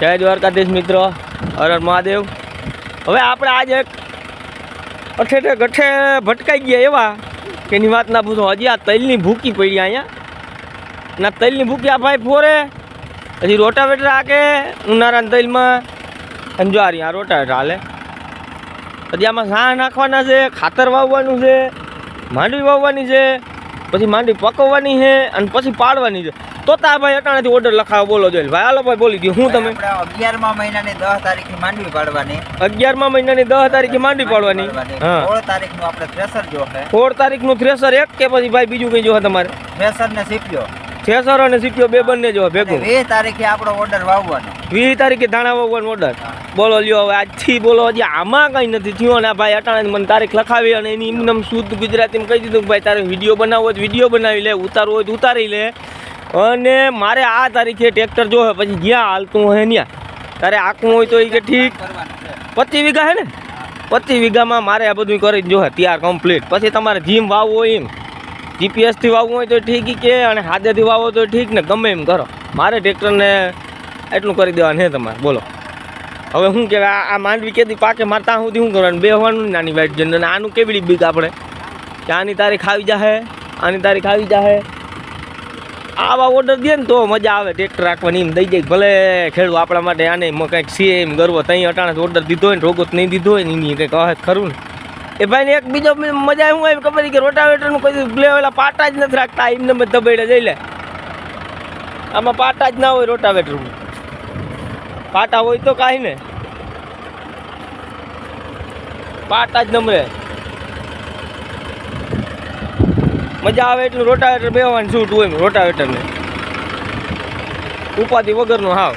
જય દ્વારકાધીશ મિત્રો. હર મહાદેવ. હવે આપણે આજે એક અઠેઠે ગઠે ભટકાઈ ગયા એવા કે એની વાત ના પૂછો. હજી આ તલની ભૂકી પડી અહીંયા. ના તલની ભૂકી આ ભાઈ ફોરે. હજી રોટાવેટર આકે ઉનાળાના તલમાં. અને જો આ રહ્યા રોટાવેટર હાલે. હજી આમાં સાહ નાખવાના છે, ખાતર વાવવાનું છે, માંડવી વાવવાની છે, પછી માંડવી પકવવાની છે, અને પછી પાડવાની છે. તો તા ભાઈ અટાણાથી ઓર્ડર લખાવો બોલો જોઈએ ભાઈ હાલો ભાઈ બોલી ગયો હું તમે? અગિયારમા મહિનાની દસ તારીખે માંડવી પાડવાની. અગિયારમા મહિનાની દસ તારીખે માંડવી પાડવાની. હા. સોળ તારીખનું આપણે થ્રેસર જોશે સોળ તારીખનું થ્રેસર એક કે પછી ભાઈ બીજું કંઈ જોવે તમારે? થ્રેસર ને સીપ્યો. થ્રેસર અને સીપ્યો બે બંને જો ભેગું. વીસ તારીખે આપણો ઓર્ડર વાવવાનો. વીસ તારીખે ધાણા વાવવાનો ઓર્ડર બોલો લ્યો હવે આજથી બોલો હજી આમાં કંઈ નથી થયું ને ભાઈ અટાણે મને તારીખ લખાવી અને એની એમને શુદ્ધ ગુજરાતીમાં કહી દીધું કે ભાઈ તારે વીડિયો બનાવવો હોય વીડિયો બનાવી લે ઉતારવો હોય તો ઉતારી લે. અને મારે આ તારીખે ટ્રેક્ટર જોવે પછી જ્યાં હાલતું હોય ત્યાં. તારે આખું હોય તો એ કે ઠીક. પચીસ વીઘા હે ને? પચીસ વીઘામાં મારે આ બધું કરી જોહે તૈયાર કમ્પ્લીટ પછી તમારે જીમ વાવવું હોય એમ. જીપીએસથી વાવવું હોય તો ઠીક કે, અને હાથેથી વાવો તો ઠીક ને ગમે એમ કરો. મારે ટ્રેક્ટરને એટલું કરી દેવાનું હે તમારે, બોલો. હવે શું કહેવાય આ- માંડવી કેદી પાકે, મારે ત્યાં સુધી શું કરવાનું? બે હોવાનું નાની વાઈટ જન આનું કેવી બીક આપણે? કે આની તારીખ આવી જાહે, આની તારીખ આવી જાહે. આવા ઓર્ડર દે ને તો મજા આવે ટ્રેક્ટર રાખવાની એમ દઈ જાય ભલે ખેડૂત આપણા માટે આને કંઈક છે એમ ગરવો ત્યાં અટાણે ઓર્ડર દીધો હોય ને, રોગો તો નહીં દીધો હોય ને, એની કંઈક કહે ખરું ને. એ ભાઈને એક બીજો મજા હું એમ ખબર કે રોટાવેટરનું કોઈ પ્લે ઓલા પાટા જ નથી રાખતા એમને મેં દબાઈને જઈ લે. આમાં પાટા જ ના હોય રોટાવેટરનું પાટા હોય તો કાંઈ ને. પાટા જ નમરે. મજા આવે એટલું રોટાવેટર બેવાનું છૂટ હોય રોટાવેટરને. ઉપાધિ વગરનો હાવ.